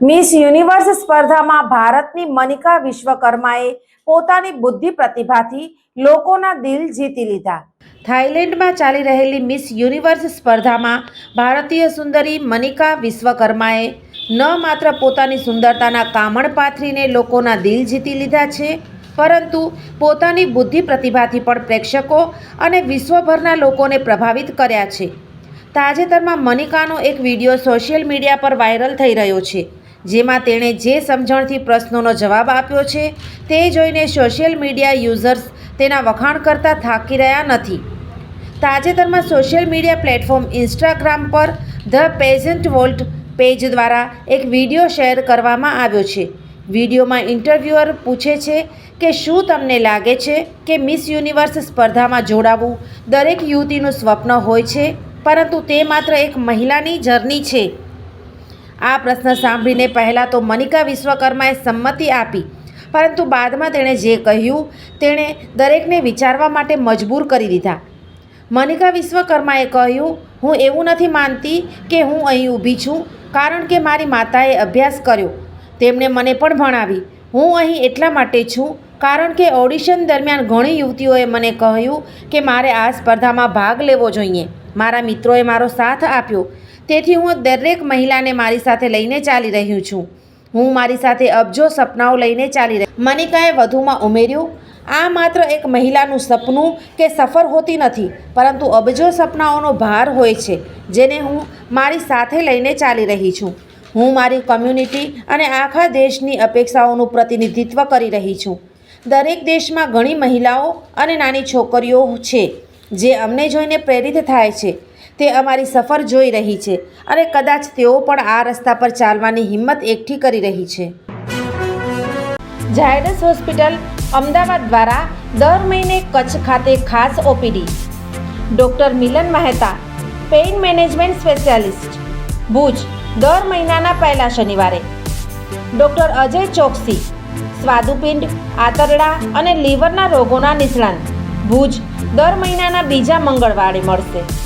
Miss Universe સ્પર્ધામાં ભારતની મનિકા વિશ્વકર્માએ પોતાની બુદ્ધિ પ્રતિભાથી લોકોના દિલ જીતી લીધા. થાઇલેન્ડમાં ચાલી રહેલી મિસ યુનિવર્સ સ્પર્ધામાં ભારતીય સુંદરી મનિકા વિશ્વકર્માએ ન માત્ર પોતાની સુંદરતાના કામણ પાથરીને લોકોના દિલ જીતી લીધા છે, પરંતુ પોતાની બુદ્ધિ પ્રતિભાથી પણ પ્રેક્ષકો અને વિશ્વભરના લોકોને પ્રભાવિત કર્યા છે. તાજેતરમાં મનિકાનો એક વીડિયો સોશિયલ મીડિયા પર વાયરલ થઈ રહ્યો છે. જેમાં તેણે જે સમજણથી પ્રશ્નોનો જવાબ આપ્યો છે તે જોઈને સોશિયલ મીડિયા યુઝર્સ તેના વખાણ કરતા થાકી રહ્યા નથી. તાજેતરમાં સોશિયલ મીડિયા પ્લેટફોર્મ ઇન્સ્ટાગ્રામ પર ધ પેઝન્ટ વોલ્ટ પેજ દ્વારા એક વીડિયો શેર કરવામાં આવ્યો છે. વિડીયોમાં ઇન્ટરવ્યુઅર પૂછે છે કે શું તમને લાગે છે કે મિસ યુનિવર્સ સ્પર્ધામાં જોડાવું દરેક યુવતીનું સ્વપ્ન હોય છે, પરંતુ તે માત્ર એક મહિલાની જર્ની છે. આ પ્રશ્ન સાંભળીને પહેલાં તો મનિકા વિશ્વકર્માએ સંમતિ આપી. પરંતુ બાદમાં તેણે જે કહ્યું, તેણે દરેકને વિચારવા માટે મજબૂર કરી દીધા. મનિકા વિશ્વકર્માએ કહ્યું, હું એવું નથી માનતી કે હું અહીં ઊભી છું, કારણ કે મારી માતાએ અભ્યાસ કર્યો. તેમણે મને પણ ભણાવી. હું અહીં એટલા માટે છું, કારણ કે ઓડિશન દરમિયાન ઘણી યુવતીઓએ મને કહ્યું કે મારે આ સ્પર્ધામાં ભાગ લેવો જોઈએ. મારા મિત્રોએ મારો સાથ આપ્યો. તેથી હું દરેક મહિલાને મારી સાથે લઈને ચાલી રહ્યું છું. હું મારી સાથે અબજો સપનાઓ લઈને ચાલી રહી મનિકાએ વધુમાં ઉમેર્યું, આ માત્ર એક મહિલાનું સપનું કે સફર હોતી નથી, પરંતુ અબજો સપનાઓનો ભાર હોય છે, જેને હું મારી સાથે લઈને ચાલી રહી છું. હું મારી કમ્યુનિટી અને આખા દેશની અપેક્ષાઓનું પ્રતિનિધિત્વ કરી રહી છું. દરેક દેશમાં ઘણી મહિલાઓ અને નાની છોકરીઓ છે, જે અમને જોઈને પ્રેરિત થાય છે. તે અમારી સફર જોઈ રહી છે અને કદાચ તેઓ પણ આ રસ્તા પર ચાલવાની હિંમત એકઠી કરી રહી છે. ઝાયડસ હોસ્પિટલ અમદાવાદ દ્વારા દર મહિને કચ્છ ખાતે ખાસ OPD. Doctor Milan Mehta, pain management specialist. Bhuj, દર મહિનાના પહેલા શનિવારે. ડૉક્ટર અજય ચોકસી, સ્વાદુપિંડ, આંતરડા અને લીવરના રોગોના નિષ્ણાંત. ભુજ, દર મહિનાના બીજા મંગળવારે મળશે.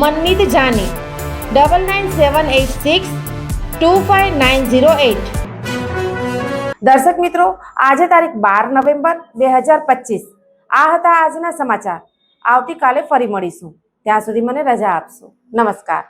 Manmeet Jani. Double nine seven eight six two five nine zero eight દર્શક મિત્રો, આજે તારીખ બાર નવેમ્બર બે હજાર પચીસ. આ હતા આજના સમાચાર. આવતીકાલે ફરી મળીશું. ત્યાં સુધી મને રજા આપશો. નમસ્કાર.